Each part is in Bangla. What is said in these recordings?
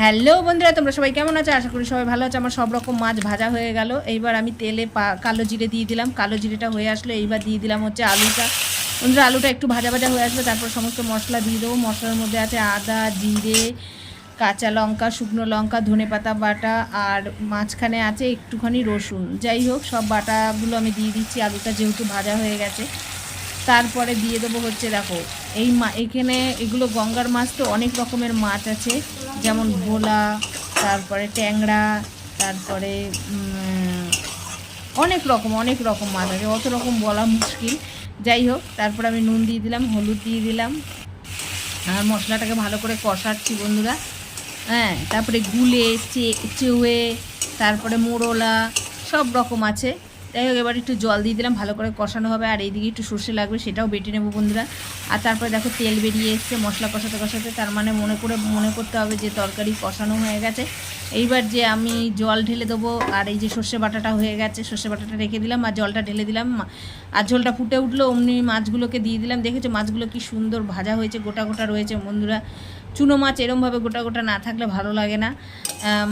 হ্যালো বন্ধুরা, তোমরা সবাই কেমন আছো? আশা করি সবাই ভালো আছে। আমার সব রকম মাছ ভাজা হয়ে গেল। এইবার আমি তেলে কালো জিরে দিয়ে দিলাম। কালো জিরেটা হয়ে আসলো। এইবার দিয়ে দিলাম হচ্ছে আলুটা। বন্ধুরা, আলুটা একটু ভাজা ভাজা হয়ে আসবে তারপর সমস্ত মশলা দিয়ে দেবো। মশলার মধ্যে আছে আদা, জিরে, কাঁচা লঙ্কা, শুকনো লঙ্কা, ধনে পাতা বাটা আর মাঝখানে আছে একটুখানি রসুন। যাই হোক, সব বাটাগুলো আমি দিয়ে দিচ্ছি। আলুটা যেহেতু ভাজা হয়ে গেছে, তারপরে দিয়ে দেবো হচ্ছে দেখো, এই মা, এখানে এগুলো গঙ্গার মাছ তো অনেক রকমের মাছ আছে। যেমন ভোলা, তারপরে ট্যাংরা, তারপরে অনেক রকম অনেক রকম মাছ আছে। অত রকম বলা মুশকিল। যাই হোক, তারপরে আমি নুন দিয়ে দিলাম, হলুদ দিয়ে দিলাম। আর মশলাটাকে ভালো করে কষাচ্ছি, বন্ধুরা। হ্যাঁ তারপরে গুলে, চে, চেউয়ে, তারপরে মোড়লা সব রকম আছে। যাই হোক, এবার একটু জল দিয়ে দিলাম, ভালো করে কষানো হবে, আর এইদিকে একটু সর্ষে লাগবে, সেটাও বেটে নেব বন্ধুরা। আর তারপরে দেখো তেল বেরিয়ে এসছে, মশলা কষাতে কষাতে, তার মানে মনে করে, মনে করতে হবে যে তরকারি কষানো হয়ে গেছে। এইবার যে আমি জল ঢেলে দেবো, আর এই যে সর্ষে বাটাটা হয়ে গেছে, সর্ষে বাটাটা রেখে দিলাম, আর জলটা ঢেলে দিলাম আর ঝোলটা ফুটে উঠল, অমনি মাছগুলোকে দিয়ে দিলাম। দেখেছ, মাছগুলো কি সুন্দর ভাজা হয়েছে, গোটা গোটা রয়েছে বন্ধুরা। চুনো মাছ এরমভাবে গোটা গোটা না থাকলে ভালো লাগে না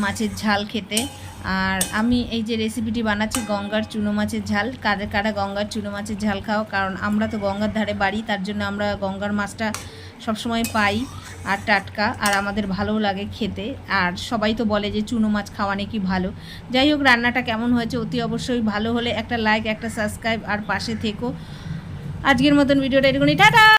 মাছের ঝাল খেতে। আর আমি এই যে রেসিপিটি বানাচ্ছি, গঙ্গার চুনো মাছের ঝাল। কাদের কারা গঙ্গার চুনো মাছের ঝাল খাও? কারণ আমরা তো গঙ্গার ধারে বাড়ি, তার জন্য আমরা গঙ্গার মাছটা সবসময় পাই আর টাটকা, আর আমাদের ভালোও লাগে খেতে। আর সবাই তো বলে যে চুনো মাছ খাওয়া নাকি ভালো। যাই হোক, রান্নাটা কেমন হয়েছে অতি অবশ্যই ভালো হলে একটা লাইক একটা সাবস্ক্রাইব আর পাশে থেকো। আজকের মতন ভিডিওটা এরকমই টাটা!